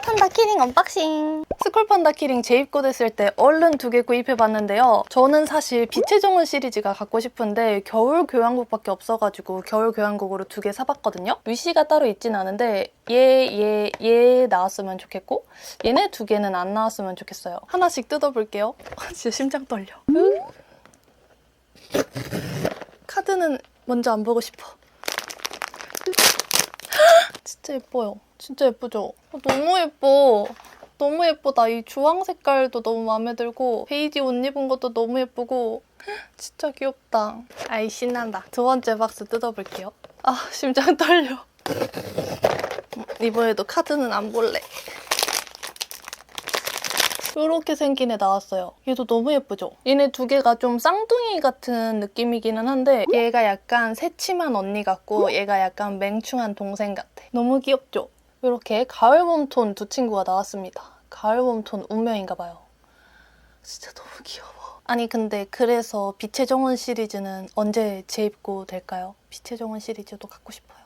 스쿨판다 키링 언박싱! 스쿨판다 키링 재입고됐을 때 얼른 두 개 구입해봤는데요. 저는 사실 빛의 정원 시리즈가 갖고 싶은데 겨울 교환국밖에 없어가지고 겨울 교환국으로 두 개 사봤거든요. 위시가 따로 있진 않은데 얘, 얘, 얘 나왔으면 좋겠고 얘네 두 개는 안 나왔으면 좋겠어요. 하나씩 뜯어볼게요. 진짜 심장 떨려. 카드는 먼저 안 보고 싶어. 진짜 예뻐요. 진짜 예쁘죠? 어, 너무 예뻐. 너무 예쁘다. 이 주황 색깔도 너무 마음에 들고 베이지 옷 입은 것도 너무 예쁘고 진짜 귀엽다. 아이 신난다. 두 번째 박스 뜯어볼게요. 아 심장 떨려. 음, 이번에도 카드는 안 볼래. 이렇게 생긴 애 나왔어요. 얘도 너무 예쁘죠? 얘네 두 개가 좀 쌍둥이 같은 느낌이기는 한데 얘가 약간 새침한 언니 같고 얘가 약간 맹충한 동생 같아. 너무 귀엽죠? 이렇게 가을 봄톤 두 친구가 나왔습니다. 가을 봄톤 운명인가 봐요. 진짜 너무 귀여워. 아니 근데 그래서 빛의 정원 시리즈는 언제 재입고 될까요? 빛의 정원 시리즈도 갖고 싶어요.